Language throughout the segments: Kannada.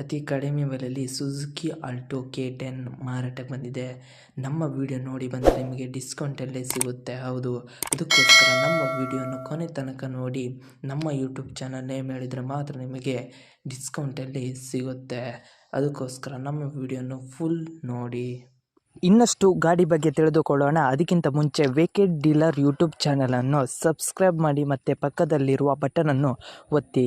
ಅತಿ ಕಡಿಮೆ ಬೆಲೆಯಲ್ಲಿ ಸುಜುಕಿ ಆಲ್ಟೋ ಕೆ ಟೆನ್ ಮಾರಾಟಕ್ಕೆ ಬಂದಿದೆ. ನಮ್ಮ ವಿಡಿಯೋ ನೋಡಿ ಬಂದರೆ ನಿಮಗೆ ಡಿಸ್ಕೌಂಟಲ್ಲೇ ಸಿಗುತ್ತೆ. ಹೌದು. ಅದಕ್ಕೋಸ್ಕರ ನಮ್ಮ ವಿಡಿಯೋನ ಕೊನೆ ತನಕ ನೋಡಿ ನಮ್ಮ ಯೂಟ್ಯೂಬ್ ಚಾನಲ್ ನೇಮ್ ಹೇಳಿದರೆ ಮಾತ್ರ ನಿಮಗೆ ಡಿಸ್ಕೌಂಟಲ್ಲಿ ಸಿಗುತ್ತೆ. ಅದಕ್ಕೋಸ್ಕರ ನಮ್ಮ ವಿಡಿಯೋನ ಫುಲ್ ನೋಡಿ. ಇನ್ನಷ್ಟು ಗಾಡಿ ಬಗ್ಗೆ ತಿಳಿದುಕೊಳ್ಳೋಣ. ಅದಕ್ಕಿಂತ ಮುಂಚೆ ವೇಕೆಡ್ ಡೀಲರ್ ಯೂಟ್ಯೂಬ್ ಚಾನಲನ್ನು ಸಬ್ಸ್ಕ್ರೈಬ್ ಮಾಡಿ ಮತ್ತು ಪಕ್ಕದಲ್ಲಿರುವ ಬಟನನ್ನು ಒತ್ತಿ.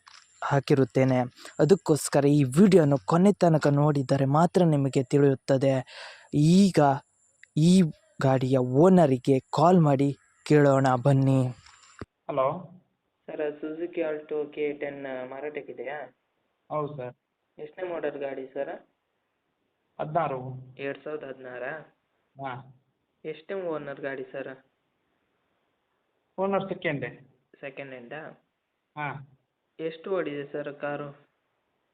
ಹಾಕಿರುತ್ತೇನೆ. ಅದಕ್ಕೋಸ್ಕರ ಈ ವಿಡಿಯೋನ ಕೊನೆ ತನಕ ನೋಡಿದರೆ ಮಾತ್ರ ನಿಮಗೆ ತಿಳಿಯುತ್ತದೆ. ಈಗ ಈ ಗಾಡಿಯ ಓನರಿಗೆ ಕಾಲ್ ಮಾಡಿ ಕೇಳೋಣ ಬನ್ನಿ. Hello. Sir Suzuki Alto K ten ಮಾರಾಟಕ್ಕಿದೆಯಾ? ಹೌದು ಸರ್. ಎಷ್ಟನೇ ಮಾಡಲ್ ಗಾಡಿ ಸರ್? ಹದಿನಾರು. ಎರಡು ಸಾವಿರದ ಹದಿನಾರಾ? ಹಾಂ. ಎಷ್ಟನೇ ಓನರ್ ಗಾಡಿ ಸರ್? ಓನರ್ ಸೆಕೆಂಡೆ ಸೆಕೆಂಡ್ ಹ್ಯಾಂಡಾ ಹಾಂ. ಎಷ್ಟು ಓಡಿದೆ ಸರ್ ಕಾರು?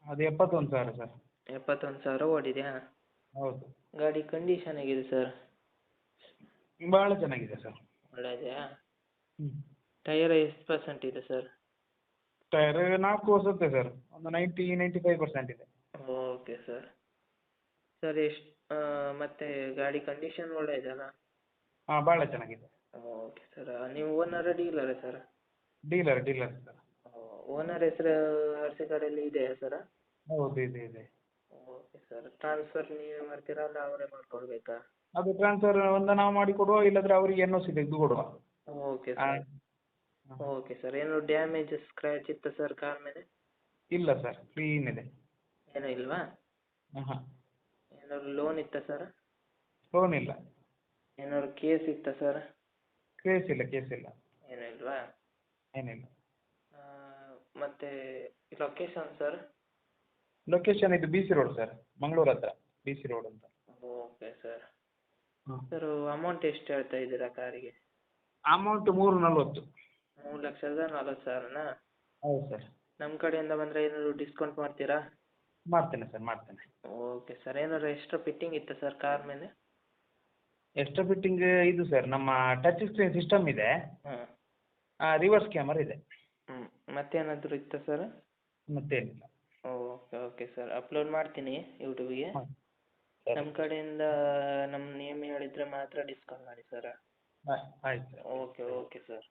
ಅದು ಎಪ್ಪತ್ತೊಂದು ಸಾವಿರ ಸರ್. ಎಪ್ಪತ್ತೊಂದು ಸಾವಿರ ಓಡಿದೆಯಾ? ಹೌದು. ಗಾಡಿ ಕಂಡೀಷನ್ ಹೇಗಿದೆ ಸರ್? ಭಾಳ ಚೆನ್ನಾಗಿದೆ ಸರ್. ಒಳ್ಳೆಯದೆಯಾ ಹ್ಞೂ ಟೈರ್ ಎಷ್ಟು ಪರ್ಸೆಂಟ್ ಇದೆ ಸರ್? ಟೈರ್ ನಾಲ್ಕು ವರ್ಷದ್ದೆ ಸರ್. ಒಂದು ನೈಂಟಿ ನೈಂಟಿ ಫೈವ್ ಪರ್ಸೆಂಟ್ ಇದೆ. Okay sir. ಸರ್ ಎಷ್ಟು ಮತ್ತು ಗಾಡಿ ಕಂಡೀಷನ್ ಒಳ್ಳೆಯದಲ್ಲ? ಹಾಂ ಭಾಳ ಚೆನ್ನಾಗಿದೆ. Okay sir. ನೀವು ಓನರ ಡೀಲರ sir? Dealer dealer sir. Owner ಹೆಸರು ಆರ್ ಸಿ ಕಾರ್ಡಲ್ಲಿ ಇದೆಯಾ ಸರ್ ಹೌದು ಇದೆ ಇದೆ. ಓಕೆ ಸರ್ ಟ್ರಾನ್ಸ್ಫರ್ ನೀವೇ ಮಾಡ್ತೀರಾ ಅಲ್ಲ ಅವರೇ ಮಾಡಿಕೊಡ್ಬೇಕಾ ಅದು ಟ್ರಾನ್ಸ್ಫರ್ ಒಂದು ನಾವು ಮಾಡಿ ಕೊಡುವ ಇಲ್ಲಾಂದ್ರೆ ಅವರಿಗೆ ಎನ್ ಒ ಸಿ ತೆಗೆದು ಕೊಡುವ. ಓಕೆ ಸರ್ ಓಕೆ ಸರ್ ಏನು ಡ್ಯಾಮೇಜ್ ಸ್ಕ್ರ್ಯಾಚ್ ಇತ್ತಾ ಸರ್ ಕಾರ್ ಮೇಲೆ? ಇಲ್ಲ ಸರ್ ಕ್ಲೀನ್ ಇದೆ. ಏನೂ ಇಲ್ವಾ? ಹಾಂ ಏನಾದ್ರು ಲೋನ್ ಇತ್ತಾ ಸರ್ ಲೋನ್ ಇಲ್ಲ. ಏನಾದ್ರು ಕೇಸ್ ಇತ್ತಾ ಸರ್ ಕೇಸ್ ಇಲ್ಲ ಕೇಸ್ ಇಲ್ಲ. ಏನೂ ಇಲ್ವಾ? ಏನಿಲ್ಲ ಮತ್ತು ಲೊಕೇಶನ್ ಸರ್ ಲೊಕೇಶನ್ ಇದು B C road sir Mangaluru ಹತ್ರ ಬಿ ಸಿ ರೋಡ್ ಅಂತ. ಓಕೆ ಸರ್ ಹಾಂ. ಸರ್ ಅಮೌಂಟ್ ಎಷ್ಟು ಹೇಳ್ತಾ ಇದ್ದೀರಾ ಕಾರಿಗೆ? ಅಮೌಂಟ್ ಮೂರು ನಲ್ವತ್ತು ಮೂರು ಲಕ್ಷದ ನಲ್ವತ್ತು ಸಾವಿರನಾ? ಹೌದು ಸರ್ ನಮ್ಮ ಕಡೆಯಿಂದ ಬಂದರೆ ಏನಾದ್ರು ಡಿಸ್ಕೌಂಟ್ ಮಾಡ್ತೀರಾ? ಮಾಡ್ತೇನೆ ಸರ್ ಮಾಡ್ತೇನೆ. ಓಕೆ ಸರ್ ಏನಾದ್ರು ಎಕ್ಸ್ಟ್ರಾ ಫಿಟ್ಟಿಂಗ್ ಇತ್ತಾ ಸರ್ ಕಾರ್ ಮೇಲೆ? ಎಕ್ಸ್ಟ್ರಾ ಫಿಟ್ಟಿಂಗ್ ಇದು ಸರ್ ನಮ್ಮ ಟಚ್ ಸ್ಕ್ರೀನ್ ಸಿಸ್ಟಮ್ ಇದೆ. ಹಾಂ. ರಿವರ್ಸ್ ಕ್ಯಾಮರಾ ಇದೆ. ಹ್ಞೂ ಮತ್ತೇನಾದರೂ ಇತ್ತಾ ಸರ್ ಮತ್ತೇನಿಲ್ಲ. ಓಕೆ ಓಕೆ ಸರ್ ಅಪ್ಲೋಡ್ ಮಾಡ್ತೀನಿ ಯೂಟ್ಯೂಬಿಗೆ ನಮ್ಮ ಕಡೆಯಿಂದ ನಮ್ಮ ನೇಮ್ ಹೇಳಿದರೆ ಮಾತ್ರ ಡಿಸ್ಕೌಂಟ್ ಮಾಡಿ ಸರ್ ಆಯ್ತು ಓಕೆ ಓಕೆ ಸರ್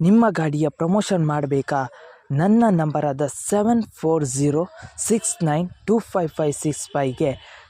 ನಿಮ್ಮ ಗಾಡಿಯ ಪ್ರಮೋಷನ್ ಮಾಡಬೇಕಾ? ನನ್ನ ನಂಬರಾದ seven four zero six nine two five five six ಫೈವ್ಗೆ